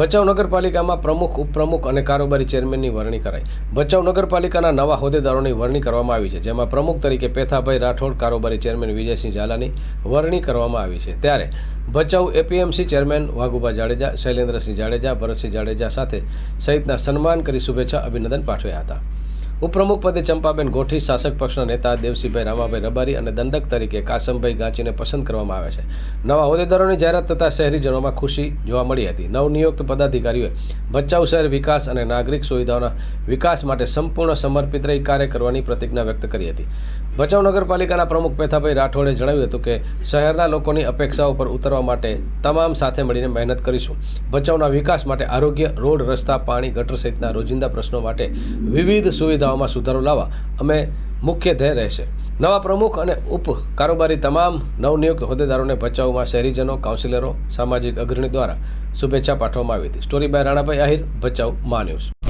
ભચાઉ નગરપાલિકામાં પ્રમુખ, ઉપપ્રમુખ અને કારોબારી ચેરમેનની વરણી કરાઈ. ભચાઉ નગરપાલિકાના નવા હોદ્દેદારોની વરણી કરવામાં આવી છે, જેમાં પ્રમુખ તરીકે પેથાભાઈ રાઠોડ, કારોબારી ચેરમેન વિજયસિંહ ઝાલાની વરણી કરવામાં આવી છે. ત્યારે ભચાઉ એપીએમસી ચેરમેન વાઘુભા જાડેજા, શૈલેન્દ્રસિંહ જાડેજા, ભરતસિંહ જાડેજા સાથે સહિતના સન્માન કરી શુભેચ્છા અભિનંદન પાઠવ્યા હતા. ઉપપ્રમુખ પદે ચંપાબેન ગોઠી, શાસક પક્ષના નેતા દેવસિંહભાઈ રામાભાઈ રબારી અને દંડક તરીકે કાસમભાઈ ગાંચીને પસંદ કરવામાં આવ્યા છે. નવા હોદ્દેદારોની જાહેરાત થતાં શહેરીજનોમાં ખુશી જોવા મળી હતી. નવનિયુક્ત પદાધિકારીઓએ ભચાઉ શહેર વિકાસ અને નાગરિક સુવિધાઓના વિકાસ માટે સંપૂર્ણ સમર્પિત રહી કાર્ય કરવાની પ્રતિજ્ઞા વ્યક્ત કરી હતી. ભચાઉ નગરપાલિકાના પ્રમુખ પેથાભાઈ રાઠોડે જણાવ્યું હતું કે શહેરના લોકોની અપેક્ષાઓ પર ઉતરવા માટે તમામ સાથે મળીને મહેનત કરીશું. ભચાઉના વિકાસ માટે આરોગ્ય, રોડ, રસ્તા, પાણી, ગટર સહિતના રોજિંદા પ્રશ્નો માટે વિવિધ સુવિધાઓમાં સુધારો લાવવા અમે મુખ્ય ધ્યેય રહેશે. નવા પ્રમુખ અને ઉપ કારોબારી તમામ નવનિયુક્ત હોદ્દેદારોને ભચાઉમાં શહેરીજનો, કાઉન્સિલરો, સામાજિક અગ્રણી દ્વારા શુભેચ્છા પાઠવવામાં આવી હતી. સ્ટોરી બાય રાણાભાઈ આહિર, ભચાઉ મા ન્યૂઝ.